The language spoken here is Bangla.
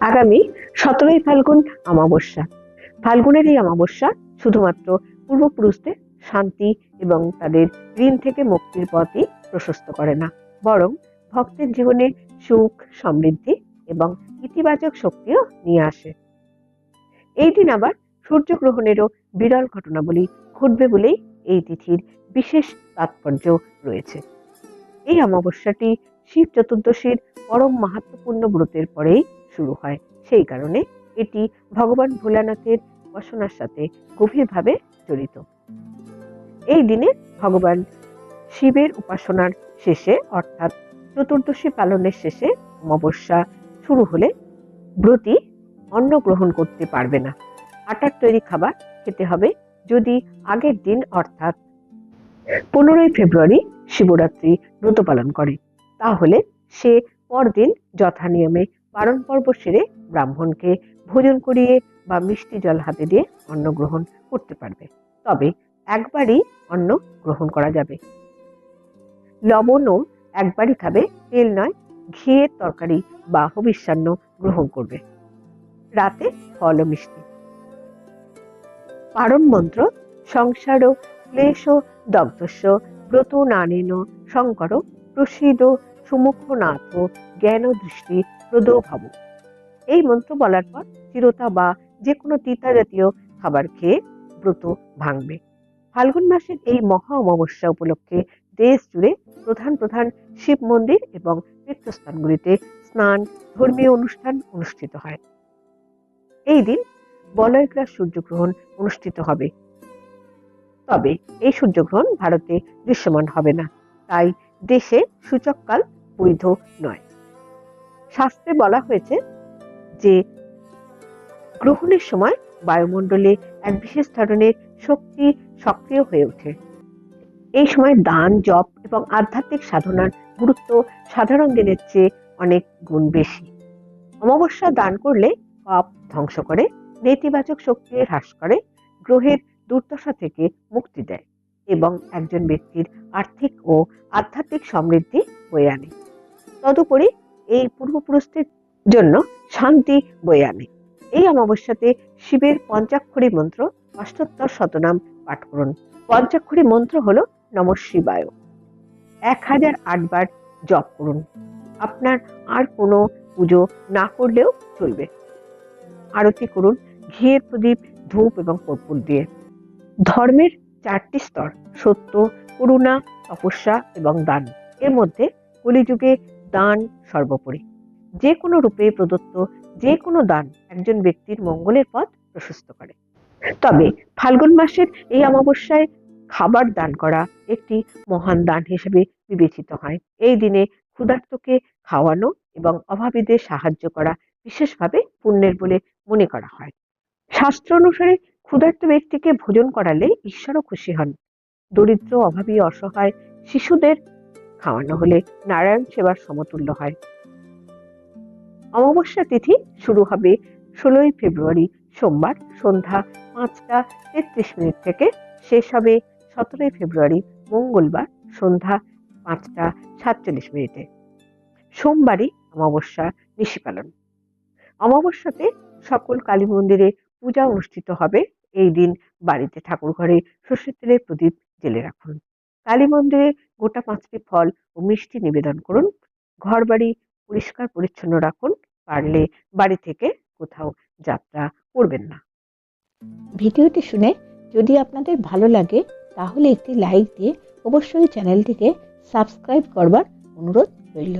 আগামী সতেরোই ফাল্গুন অমাবস্যা। ফাল্গুনের এই অমাবস্যা শুধুমাত্র পূর্বপুরুষদের শান্তি এবং তাদের ঋণ থেকে মুক্তির পথই প্রশস্ত করে না, বরং ভক্তের জীবনে সুখ, সমৃদ্ধি এবং ইতিবাচক শক্তিও নিয়ে আসে। এই দিন আবার সূর্যগ্রহণেরও বিরল ঘটনাবলী ঘটবে বলেই এই তিথির বিশেষ তাৎপর্য রয়েছে। এই অমাবস্যাটি শিব চতুর্দশীর পরম মাহাত্মপূর্ণ ব্রতের পরেই শুরু হয়। সেই কারণে এটি ভগবান ভোলানাথের উপাসনার সাথে গভীরভাবে জড়িত। এই দিনে ভগবান শিবের উপাসনার শেষে, অর্থাৎ চতুর্দশী পালনের শেষে অমাবস্যা শুরু হলে ব্রতী অন্ন গ্রহণ করতে পারবে না। আটার তৈরি খাবার খেতে হবে। যদি আগের দিন, অর্থাৎ পনেরোই ফেব্রুয়ারি শিবরাত্রি ব্রত পালন করে, তাহলে সে পরদিন যথা পালন পর্ব সেরে ব্রাহ্মণকে ভোজন করিয়ে বা মিষ্টি জল হাতে দিয়ে অন্ন গ্রহণ করতে পারবে। তবে একবারই অন্ন গ্রহণ করা যাবে। লবণও একবারই খাবে, তেল নয়, ঘিয়ের তরকারি বা হবিষ্যান্ন গ্রহণ করবে। রাতে ফল ও মিষ্টি। পারণ মন্ত্র, সংসার ক্লেশ দগ্ধস্য, ব্রত নানেন শঙ্কর, প্রসিদ সুমুখনাথ জ্ঞান দৃষ্টি প্রদ ভব এই মন্ত্র বলার পর চিরতা বা যে কোনো তিতা জাতীয় খাবার খেয়ে ব্রত ভাঙবে। ফাল্গুন মাসের এই মহা অমাবস্যা উপলক্ষে দেশ জুড়ে প্রধান প্রধান শিব মন্দির এবং তীর্থস্থানগুলিতে স্নান, ধর্মীয় অনুষ্ঠান অনুষ্ঠিত হয়। এই দিন বলয়গ্রাস সূর্যগ্রহণ অনুষ্ঠিত হবে। তবে এই সূর্যগ্রহণ ভারতে দৃশ্যমান হবে না। তাই দেশে সূচককাল বৈধ নয়। শাস্ত্রে বলা হয়েছে যে গ্রহণের সময় বায়ুমণ্ডলে এক বিশেষ ধরনের শক্তি সক্রিয় হয়ে ওঠে। এই সময় দান, জপ এবং আধ্যাত্মিক সাধনার গুরুত্ব সাধারণ দিনের চেয়ে অনেক গুণ বেশি। অমাবস্যা দান করলে পাপ ধ্বংস করে, নেতিবাচক শক্তি হ্রাস করে, গ্রহের দুর্দশা থেকে মুক্তি দেয় এবং একজন ব্যক্তির আর্থিক ও আধ্যাত্মিক সমৃদ্ধি বয়ে আনে। তদুপরি এই পূর্বপুরুষদের জন্য শান্তি বয়ে আনে। এই অমাবস্যাতে শিবের পঞ্চাক্ষরী মন্ত্র অষ্টোত্তর শতনাম পাঠ করুন। পঞ্চাক্ষরী মন্ত্র হলো নম শিবায়। এক হাজার আটবার জপ করুন। আপনার আর কোনো পুজো না করলেও চলবে। আরতি করুন ঘিয়ের প্রদীপ, ধূপ এবং কর্পূর দিয়ে। ধর্মের চারটি স্তর, সত্য, করুণা, তপস্যা এবং দান। এর মধ্যে কলিযুগে দান সর্বোপরি। যে কোনো রূপে প্রদত্ত যে কোনো দান একজন ব্যক্তির মঙ্গলের পথ প্রশস্ত করে। তবে ফাল্গুন মাসের এই অমাবস্যায় খাবার দান করা একটি মহান দান হিসেবে বিবেচিত হয়। এই দিনে ক্ষুধার্তকে খাওয়ানো এবং অভাবীদের সাহায্য করা বিশেষভাবে পুণ্যের বলে মনে করা হয়। শাস্ত্র অনুসারে ক্ষুধার্ত ব্যক্তিকে ভোজন করালে ঈশ্বরও খুশি হন। দরিদ্র, অভাবী, অসহায় শিশুদের খাওয়ানো হলে নারায়ণ সেবার সমতুল্য হয়। অমাবস্যা তিথি শুরু হবে ষোলোই ফেব্রুয়ারি, সোমবার সন্ধ্যা পাঁচটা তেত্রিশ মিনিট থেকে। শেষ হবে সতেরোই ফেব্রুয়ারি, মঙ্গলবার সন্ধ্যা পাঁচটা সাতচল্লিশ মিনিটে। সোমবারই অমাবস্যা নিশি পালন অমাবস্যাতে সকল কালী মন্দিরে পূজা অনুষ্ঠিত হবে। এই দিন বাড়িতে ঠাকুর ঘরে সর্ষের তেলের প্রদীপ জেলে রাখুন। কালী মন্দিরে গোটা পাঁচটি ফল ও মিষ্টি নিবেদন করুন। ঘর বাড়ি পরিষ্কার পরিচ্ছন্ন রাখুন, পারলে বাড়ি থেকে কোথাও যাত্রা করবেন না। ভিডিওটি শুনে যদি আপনাদের ভালো লাগে, তাহলে একটি লাইক দিয়ে অবশ্যই চ্যানেলটিকে সাবস্ক্রাইব করবার অনুরোধ রইল।